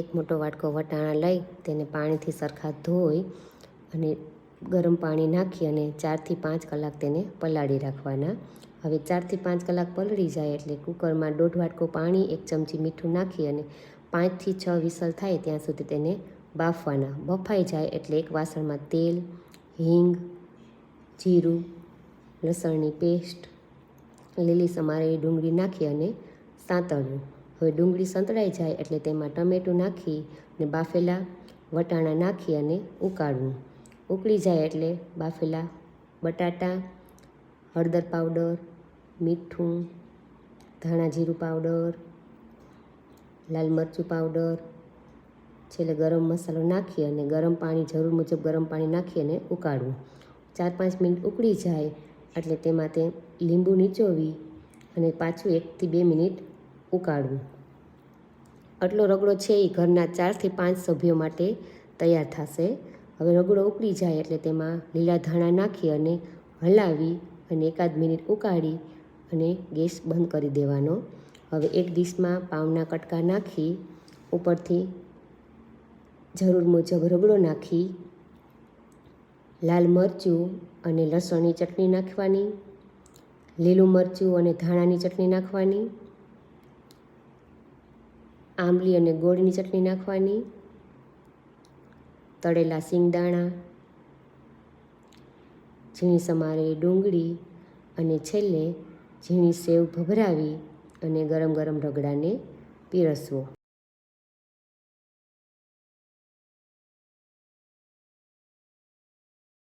એક મોટો વાટકો વટાણા લઈ, તેને પાણીથી સરખા ધોઈ અને ગરમ પાણી નાખી અને ચારથી પાંચ કલાક તેને પલાળી રાખવાના. હવે ચારથી પાંચ કલાક પલળી જાય એટલે કુકરમાં દોઢ વાટકો પાણી, એક ચમચી મીઠું નાખી અને પાંચથી છ વિસલ થાય ત્યાં સુધી તેને બાફવાના. બફાઈ જાય એટલે એક વાસણમાં તેલ, હિંગ, જીરું, લસણની પેસ્ટ, લીલી સમારેલી ડુંગળી નાખી અને સાંતળવું. હવે ડુંગળી સંતળાઈ જાય એટલે તેમાં ટમેટું નાખી અને બાફેલા વટાણા નાખી અને ઉકાળવું. ઉકળી જાય એટલે બાફેલા બટાટા, હળદર પાવડર, મીઠું, ધાણા જીરું પાવડર, લાલ મરચું પાવડર, છેલ્લે ગરમ મસાલો નાખી અને ગરમ પાણી, જરૂર મુજબ ગરમ પાણી નાખી અને ઉકાળવું. ચાર પાંચ મિનિટ ઉકળી જાય એટલે તેમાં તે લીંબુ નીચોવી અને પાછું એકથી બે મિનિટ ઉકાળવું. આટલો રગડો છે એ ઘરના ચારથી પાંચ સભ્યો માટે તૈયાર થશે. હવે રગડો ઉકળી જાય એટલે તેમાં લીલા ધાણા નાખી અને હલાવી અને એકાદ મિનિટ ઉકાળી અને ગેસ બંધ કરી દેવાનો. હવે એક ડીશમાં પાઉના કટકા નાખી, ઉપરથી જરૂર મુજબ રગડો નાખી, લાલ મરચું અને લસણની ચટણી નાખવાની, લીલું મરચું અને ધાણાની ચટણી નાખવાની આંબલી અને ગોળની ચટણી નાખવાની, તળેલા સિંગદાણા, ઝીણી સમારેલી ડુંગળી અને છેલ્લે ઝીણી સેવ ભભરાવી અને ગરમ ગરમ રગડાને પીરસવો.